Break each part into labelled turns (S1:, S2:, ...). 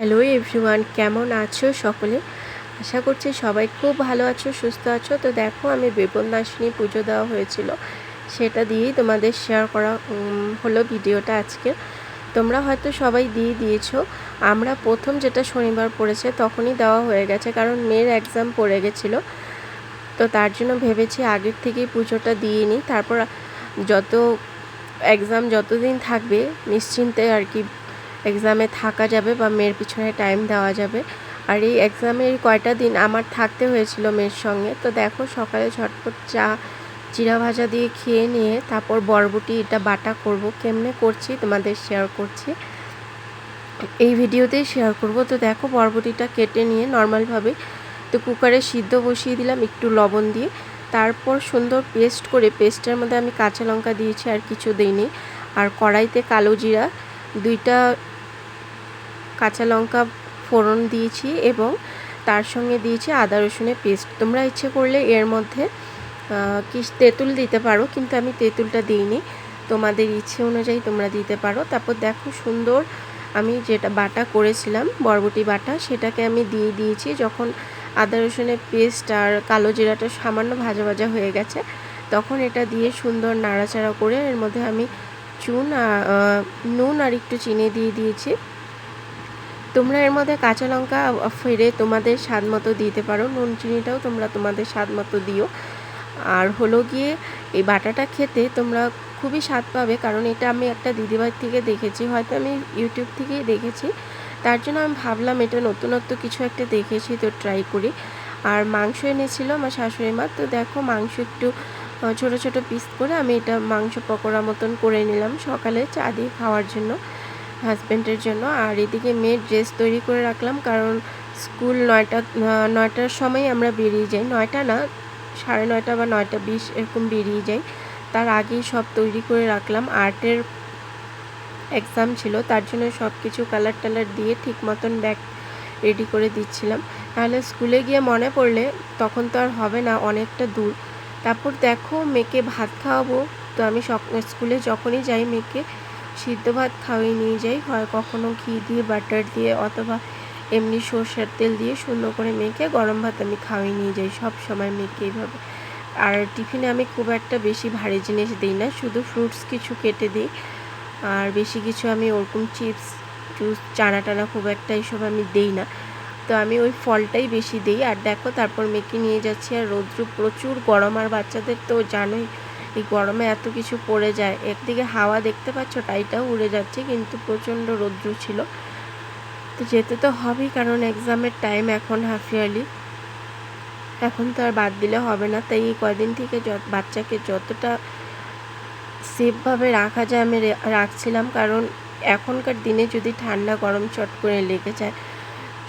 S1: Hello everyone কেমন আছো সকলে? আশা করছি সবাই খুব ভালো আছো, সুস্থ আছো। তো দেখো, আমি বিপন্নাশিনী পুজো দেওয়া হয়েছিল। সেটা দিয়েই তোমাদের শেয়ার করা হলো ভিডিওটা আজকে। তোমরা হয়তো সবাই দিয়ে দিয়েছ। আমরা প্রথম যেটা শনিবার পড়েছে, তখনই দেওয়া হয়ে গেছে, কারণ মেয়ের এক্সাম পড়ে গেছিল। তো তার জন্য ভেবেছি আগের থেকেই পুজোটা দিয়ে নিই। তারপর যত এক্সাম যতদিন থাকবে, নিশ্চিন্তে আর কি এক্সামে থাকা যাবে বা মেয়ের পিছনে টাইম দেওয়া যাবে। আর এই এক্সামের কয়টা দিন আমার থাকতে হয়েছিল মেয়ের সঙ্গে। তো দেখো সকালে ঝটপট চা চিরা ভাজা দিয়ে খেয়ে নিয়ে তারপর বরবটি, এটা বাটা করব। কেমনে করছি তোমাদের শেয়ার করছি। এই ভিডিওতেই শেয়ার করব। তো দেখো বরবটিটা কেটে নিয়ে নর্মালভাবে তো কুকারে সিদ্ধ বসিয়ে দিলাম একটু লবণ দিয়ে। তারপর সুন্দর পেস্ট করে পেস্টের মধ্যে আমি কাঁচা লঙ্কা দিয়েছি আর কিছু দিইনি। আর কড়াইতে কালো জিরা, দুইটা কাঁচা লঙ্কা ফোড়ন দিয়েছি এবং তার সঙ্গে দিয়েছি আদা রসুনের পেস্ট। তোমরা ইচ্ছে করলে এর মধ্যে আহ, কি তেঁতুল দিতে পারো কিন্তু আমি তেঁতুলটা দিইনি। তোমাদের ইচ্ছে অনুযায়ী তোমরা দিতে পারো। তারপর দেখো সুন্দর আমি যেটা বাটা করেছিলাম বরবটি বাটা সেটাকে আমি দিয়ে দিয়েছি। যখন আদা রসুনের পেস্ট আর কালো জিরাটা সামান্য ভাজা ভাজা হয়ে গেছে তখন এটা দিয়ে সুন্দর নাড়াচাড়া করে এর মধ্যে আমি চুন নুন আর একটু চিনি দিয়ে দিয়েছি। তোমরা এর মধ্যে কাঁচা লঙ্কা ফেরে তোমাদের স্বাদ মতো দিতে পারো। নুন চিনিটাও তোমরা তোমাদের স্বাদ মতো দিও। আর হলো গিয়ে এই বাটাটা খেতে তোমরা খুবই স্বাদ পাবে, কারণ এটা আমি একটা দিদিভাই থেকে দেখেছি, হয়তো আমি ইউটিউব থেকেই দেখেছি। তার জন্য আমি ভাবলাম এটা নতুনত্ব কিছু একটা দেখেছি তো ট্রাই করি। আর মাংস এনেছিল আমার শাশুড়ি মা, তো দেখো মাংস একটু ছোট ছোট পিস করে আমি এটা মাংস পকোড়া মতন করে নিলাম সকালে চা দিয়ে খাওয়ার জন্য। হাজব্যান্ডের জন্য। আর এদিকে মেয়ের ড্রেস তৈরি করে রাখলাম, কারণ স্কুল নয়টা নয়টার সময় আমরা বেরিয়ে যাই। নয়টা না, সাড়ে নয়টা বা নয়টা বিশ এরকম বেরিয়ে যাই। তার আগেই সব তৈরি করে রাখলাম। আর্টের এক্সাম ছিল, তার জন্য সব কিছু কালার টালার দিয়ে ঠিক মতন ব্যাগ রেডি করে দিচ্ছিলাম। তাহলে স্কুলে গিয়ে মনে পড়লে তখন তো আর হবে না, অনেকটা দূর। তারপর দেখো, মেয়েকে ভাত খাওয়াবো। তো আমি সক স্কুলে যখনই যাই মেয়েকে সিদ্ধ ভাত খাওয়াই নিয়ে যাই। হয় কখনো ঘি দিয়ে বাটার দিয়ে অথবা এমনি সর্ষের তেল দিয়ে সুন্দর করে মেখে গরম ভাত আমি খাওয়াই নিয়ে যাই সব সময় মেখে এইভাবে। আর টিফিনে আমি খুব একটা বেশি ভারী জিনিস দিই না, শুধু ফ্রুটস কিছু কেটে দিই। আর বেশি কিছু আমি ওরকম চিপস জুস চানা টানা খুব একটা এইসব আমি দেই না। তো আমি ওই ফলটাই বেশি দিই। আর দেখো তারপর মেয়েকে নিয়ে যাচ্ছি। আর রৌদ্র প্রচুর গরম। আর বাচ্চাদের তো জানোই এই গরমে এত কিছু পড়ে যায়। একদিকে হাওয়া দেখতে পাচ্ছ টাইটাও উড়ে যাচ্ছে, কিন্তু প্রচণ্ড রৌদ্র ছিল। তো যেতে তো হবেই, কারণ এক্সামের টাইম এখন হাফ ইয়ারলি এখন তো আর বাদ দিলে হবে না। তাই এই কয়দিন থেকে বাচ্চাকে যতটা সেফভাবে রাখা যায়, আমি রাখছিলাম। কারণ এখনকার দিনে যদি ঠান্ডা, গরম চট করে লেগে যায়,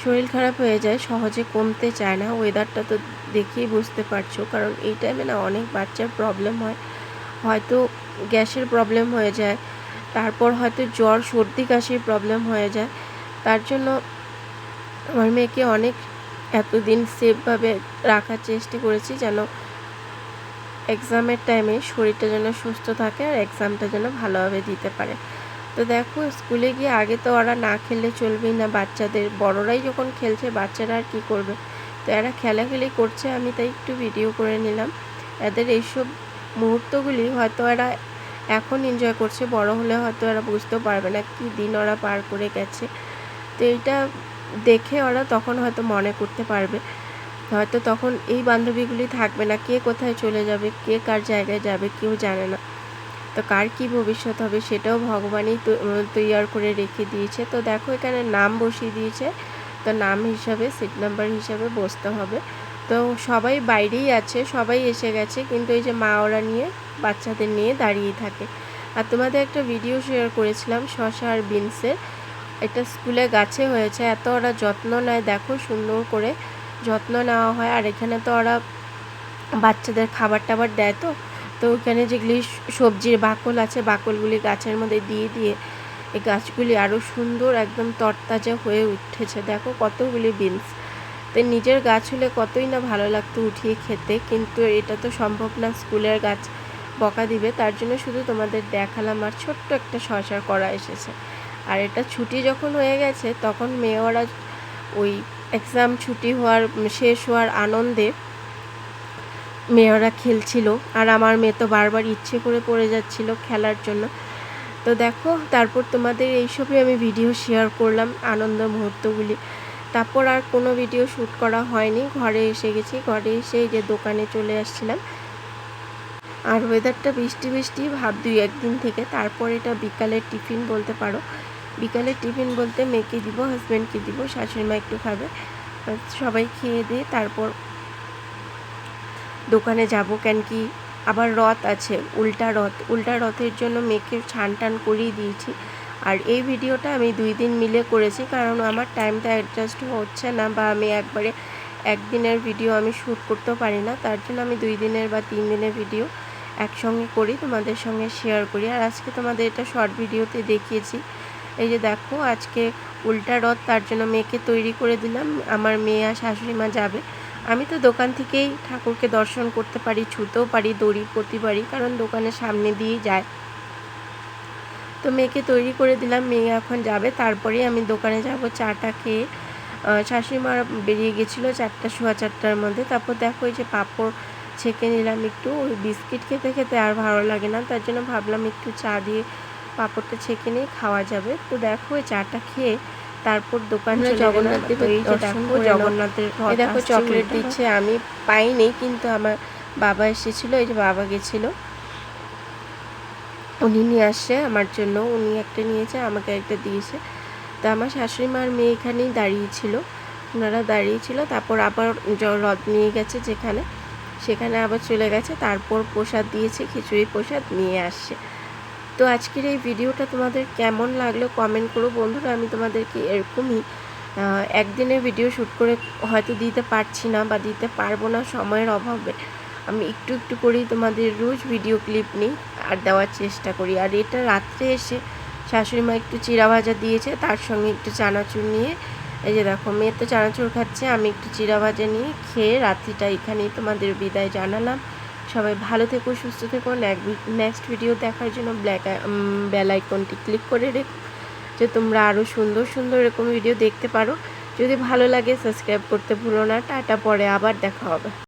S1: শরীর খারাপ হয়ে যায়, সহজে কমতে চায় না। ওয়েদারটা তো দেখেই বুঝতে পারছ। কারণ এই টাইমে না অনেক বাচ্চার প্রবলেম হয়। হয়তো গ্যাসের প্রবলেম হয়ে যায়, তারপর হয়তো জ্বর, সর্দি, কাশির প্রবলেম হয়ে যায়। তার জন্য আমার মেয়েকে অনেক এতদিন সেফভাবে রাখার চেষ্টা করেছি যেন এক্সামের টাইমে শরীরটা যেন সুস্থ থাকে আর এক্সামটা যেন ভালোভাবে দিতে পারে। তো দেখো স্কুলে গিয়ে আগে তো ওরা না খেললে চলবেই না, বাচ্চাদের, বড়রাই যখন খেলছে বাচ্চারা আর কী করবে? তো এরা খেলাখেলি করছে, আমি তাই একটু ভিডিও করে নিলাম। এদের এইসব মুহূর্তগুলি হয়তো এরা এখন এনজয় করছে, বড় হলে হয়তো এরা বুঝতেও পারবে না কী দিন ওরা পার করে গেছে। তো এইটা দেখে ওরা তখন হয়তো মনে করতে পারবে। হয়তো তখন এই বান্ধবীগুলি থাকবে না, কে কোথায় চলে যাবে, কে কার জায়গায় যাবে কেউ জানে না। তো কার কি ভবিষ্যৎ হবে সেটাও ভগবানই তৈয়ার করে রেখে দিয়েছে। তো দেখো এখানে নাম বসিয়ে দিয়েছে। তো নাম হিসাবে সিট নাম্বার হিসাবে বসতে হবে। তো সবাই বাইরেই আছে, সবাই এসে গেছে, কিন্তু এই যে মা ওরা নিয়ে, বাচ্চাদের নিয়ে দাঁড়িয়ে থাকে। আর তোমাদের একটা ভিডিও শেয়ার করেছিলাম শশা আর বিনসের এটা স্কুলে গাছে হয়েছে, এত ওরা যত্ন নেয়, দেখো সুন্দর করে যত্ন নেওয়া হয়। আর এখানে তো ওরা বাচ্চাদের খাবার টাবার দেয় তো তো ওখানে যেগুলি সবজির বাকল আছে, বাকলগুলি গাছের মধ্যে দিয়ে দিয়ে এই গাছগুলি আরও সুন্দর, একদম তরতাজা হয়ে উঠেছে। দেখো কতগুলি বিনস। তো নিজের গাছ হলে কতই না ভালো লাগতো উঠিয়ে খেতে, কিন্তু এটা তো সম্ভব না স্কুলের গাছ বকা দিবে, তার জন্য শুধু তোমাদের দেখালাম আর ছোট্ট একটা শশার করা এসেছে। আর এটা ছুটি যখন হয়ে গেছে, তখন মেয়ে ওরা ওই এক্সাম ছুটি হওয়ার, শেষ হওয়ার আনন্দে মেয়েরা খেলছিল। আর আমার মেয়ে তো বারবার ইচ্ছে করে পড়ে যাচ্ছিল খেলার জন্য। তো দেখো, তারপর তোমাদের এইসবই আমি ভিডিও শেয়ার করলাম আনন্দ মুহূর্তগুলি। তারপর আর কোনো ভিডিও শ্যুট করা হয়নি। ঘরে এসে গেছি, ঘরে এসে যে দোকানে চলে আসছিলাম। আর ওয়েদারটা বৃষ্টি বৃষ্টি, ভাব দুই একদিন থেকে। তারপর এটা বিকালের টিফিন বলতে পারো। বিকালের টিফিন বলতে মেয়েকে দিব হাজব্যান্ডকে দিব, শাশুড়ি মা একটু খাবে। সবাই খেয়ে দিয়ে তারপর দোকানে যাব। কেন কি আবার রথ আছে, উল্টা রথ। উল্টা রথের জন্য মেয়েকে ছান টান করিয়ে দিয়েছি। আর এই ভিডিওটা আমি দুই দিন মিলে করেছি, কারণ আমার টাইমটা অ্যাডজাস্ট হচ্ছে না বা আমি একবারে একদিনের ভিডিও আমি শ্যুট করতেও পারি না। তার জন্য আমি দুই দিনের বা তিন দিনের ভিডিও একসঙ্গে করি, তোমাদের সঙ্গে শেয়ার করি। আর আজকে তোমাদের এটা শর্ট ভিডিওতে দেখিয়েছি। এই যে দেখো, আজকে উল্টা রথ, তার জন্য মেয়েকে তৈরি করে দিলাম। আমার মেয়ে আর শাশুড়ি মা যাবে। আমি তো দোকান থেকেই ঠাকুরকে দর্শন করতে পারি, ছুতেও পারি, দড়ি পড়তে পারি কারণ দোকানের সামনে দিয়েই যায়। তো মেয়েকে তৈরি করে দিলাম। মেয়ে এখন যাবে। তারপরে আমি দোকানে যাব। চাটা খেয়ে শাশুড়ি মা বেরিয়ে গেছিল চারটা সোয়া চারটার মধ্যে। তারপর দেখো এই যে পাঁপড় ছেঁকে নিলাম একটু। ওই বিস্কিট খেতে খেতে আর ভালো লাগে না। তার জন্য ভাবলাম একটু চা দিয়ে পাঁপড়টা ছেঁকে নিয়ে খাওয়া যাবে। তো দেখো ওই চাটা খেয়ে তারপর দোকানে জগন্নাথ দেখো জগন্নাথের দেখো চকলেট দিচ্ছে। আমি পাইনি কিন্তু আমার বাবা এসেছিল। এই যে বাবা গেছিল। উনি নিয়ে আসছে আমার জন্য। উনি একটা নিয়েছে, আমাকে একটা দিয়েছে। তো আমার শাশুড়ি মার মেয়ে এখানেই দাঁড়িয়েছিল ওনারা দাঁড়িয়েছিল তারপর আবার রথ নিয়ে গেছে যেখানে। সেখানে আবার চলে গেছে, তারপর প্রসাদ দিয়েছে, খিচুড়ি প্রসাদ নিয়ে আসছে তো আজকের এই ভিডিওটা তোমাদের কেমন লাগল কমেন্ট করো বন্ধুরা। আমি তোমাদেরকে এরকমই একদিনের ভিডিও শ্যুট করে হয়তো দিতে পারছি না বা দিতে পারব না সময়ের অভাবে। আমি একটু একটু করেই তোমাদের রোজ ভিডিও ক্লিপ নিই আর দেওয়ার চেষ্টা করি। আর এটা রাত্রে এসে শাশুড়ি মা একটু চিরা ভাজা দিয়েছে, তার সঙ্গে একটু চানাচুর নিয়ে, এই যে দেখো মেয়ে তো চানাচুর খাচ্ছে, আমি একটু চিরা ভাজা নিয়ে খেয়ে রাত্রিটা এখানেই তোমাদের বিদায় জানালাম। সবাই ভালো থেকো, সুস্থ থেকো নেক্সট ভিডিও দেখার জন্য ব্ল্যাক বেল আইকনটি ক্লিক করে রেখো, যে তোমরা আরও সুন্দর সুন্দর এরকম ভিডিও দেখতে পারো। যদি ভালো লাগে সাবস্ক্রাইব করতে ভুলো না। টাটা, পরে আবার দেখা হবে।